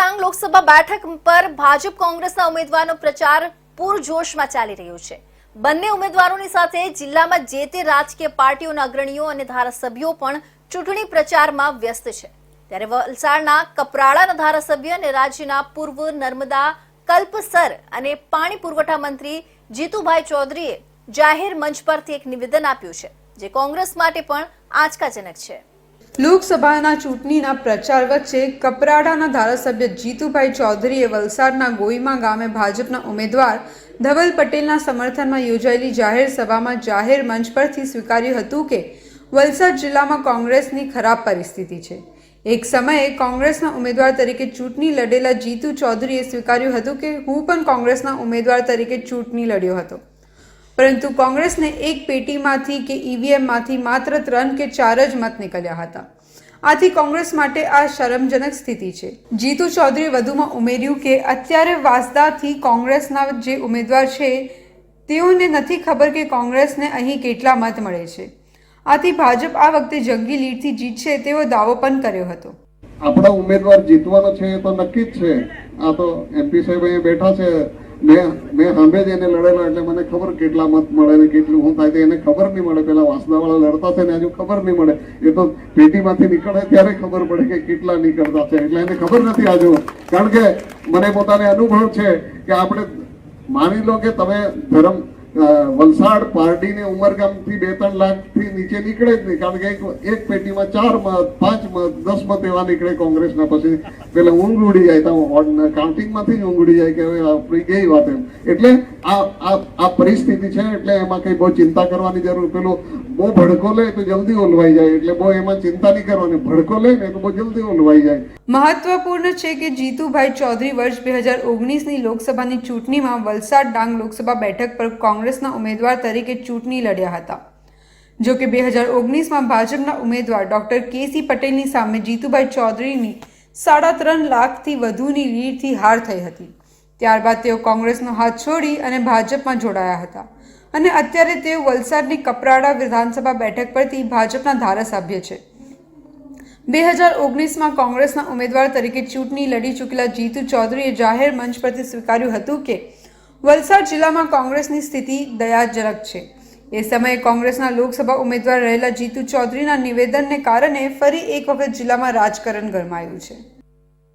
ડાંગ લોકસભા બેઠક પર ભાજપ કોંગ્રેસના ઉમેદવારનો પ્રચાર પૂરજોશમાં ચાલી રહ્યો છે. બંને ઉમેદવારોની સાથે જિલ્લામાં જે તે રાજકીય પાર્ટીઓના અગ્રણીઓ અને ધારાસભ્યો પણ ચૂંટણી પ્રચારમાં વ્યસ્ત છે. ત્યારે વલસાડના કપરાળાના ધારાસભ્ય અને રાજ્યના પૂર્વ નર્મદા કલ્પસર અને પાણી પુરવઠા મંત્રી જીતુભાઈ ચૌધરીએ જાહેર મંચ પરથી એક નિવેદન આપ્યું છે, જે કોંગ્રેસ માટે પણ આંચકાજનક છે. લોકસભાના ચૂંટણીના પ્રચાર વચ્ચે કપરાડાના ધારાસભ્ય જીતુભાઈ ચૌધરીએ વલસાડના ગોઈમા ગામે ભાજપના ઉમેદવાર ધવલ પટેલના સમર્થનમાં યોજાયેલી જાહેર સભામાં જાહેર મંચ પરથી સ્વીકાર્યું હતું કે વલસાડ જિલ્લામાં કોંગ્રેસની ખરાબ પરિસ્થિતિ છે. એક સમયે કોંગ્રેસના ઉમેદવાર તરીકે ચૂંટણી લડેલા જીતુ ચૌધરીએ સ્વીકાર્યું હતું કે હું પણ કોંગ્રેસના ઉમેદવાર તરીકે ચૂંટણી લડ્યો હતો. પરંતુ કોંગ્રેસને એક પેટીમાંથી કે ઈવીએમમાંથી માત્ર ત્રણ કે ચાર જ મત નીકળ્યા હતા. આથી કોંગ્રેસ માટે આ શરમજનક સ્થિતિ છે. જીતુ ચૌધરી વધુમાં ઉમેર્યું કે અત્યારે વાસદાથી કોંગ્રેસના જે ઉમેદવાર છે, તેઓને નથી ખબર કે કોંગ્રેસને અહીં કેટલા મત મળે છે. આથી ભાજપ આ વખતે જંગી લીડથી જીતશે તેવો દાવો પણ કર્યો હતો. આપણા ઉમેદવાર જીતવાનો છે એ તો નક્કી જ છે. આ તો એમપી સાહેબ અહીંયા બેઠા છે. મેં મેં સામે જ એને લડેલો એટલે મને ખબર કેટલા મત મળે ને કેટલું શું થાય એને ખબર નહીં મળે. પેલા વાસનાવાળા લડતા છે ને હજુ ખબર નહીં મળે. એ તો પેટીમાંથી નીકળે ત્યારે ખબર પડે કે કેટલા નીકળતા છે, એટલે એને ખબર નથી હજુ. કારણ કે મને પોતાને અનુભવ છે કે આપણે માની લો કે તમે ધર્મ વલસાડ પાર્ટીની ઉમરગામથી બે ત્રણ લાખથી નીચે નીકળે જ નહીં. કારણ કે એક- પેટીમાં ચાર મત, પાંચ મત, દસ મત એવા નીકળે કોંગ્રેસના. પછી પેલા ઊંઘ ઉડી જાય કાઉન્ટિંગમાંથી જ ઊંઘ ઉડી જાય કે હવે આપણી ગઈ વાત એમ. એટલે આ આ આ પરિસ્થિતિ છે એટલે એમાં કઈ બહુ ચિંતા કરવાની જરૂર. પેલો બહુ ભડકો લે તો જલ્દી ઓલવાઈ જાય. એટલે બહુ એમાં ચિંતા નહીં કરવાની. ભડકો લે ને તો બહુ જલ્દી ઓલવાઈ જાય. મહત્વપૂર્ણ છે કે જીતુભાઈ ચૌધરી વર્ષ બે હજાર ઓગણીસની લોકસભાની ચૂંટણીમાં વલસાડ ડાંગ લોકસભા બેઠક પર કોંગ્રેસના ઉમેદવાર તરીકે ચૂંટણી લડ્યા હતા. જો કે બે હજાર ઓગણીસમાં ભાજપના ઉમેદવાર ડોક્ટર કે સી પટેલની સામે જીતુભાઈ ચૌધરીની સાડા ત્રણ લાખથી વધુની લીડથી હાર થઈ હતી. ત્યારબાદ તેઓ કોંગ્રેસનો હાથ છોડી અને ભાજપમાં જોડાયા હતા. અને અત્યારે તેઓ વલસાડની કપરાડા વિધાનસભા બેઠક પરથી ભાજપના ધારાસભ્ય છે. બે હજાર ઓગણીસમાં કોંગ્રેસના ઉમેદવાર તરીકે ચૂંટણી લડી ચૂકેલા જીતુ ચૌધરીએ જાહેર મંચ પરથી સ્વીકાર્યું હતું કે, વલસાડ જિલ્લામાં કોંગ્રેસની સ્થિતિ દયાજનક છે. એ સમયે કોંગ્રેસના લોકસભા ઉમેદવાર રહેલા જીતુ ચૌધરીના નિવેદનને કારણે ફરી એક વખત જિલ્લામાં રાજકારણ ગરમાયું છે.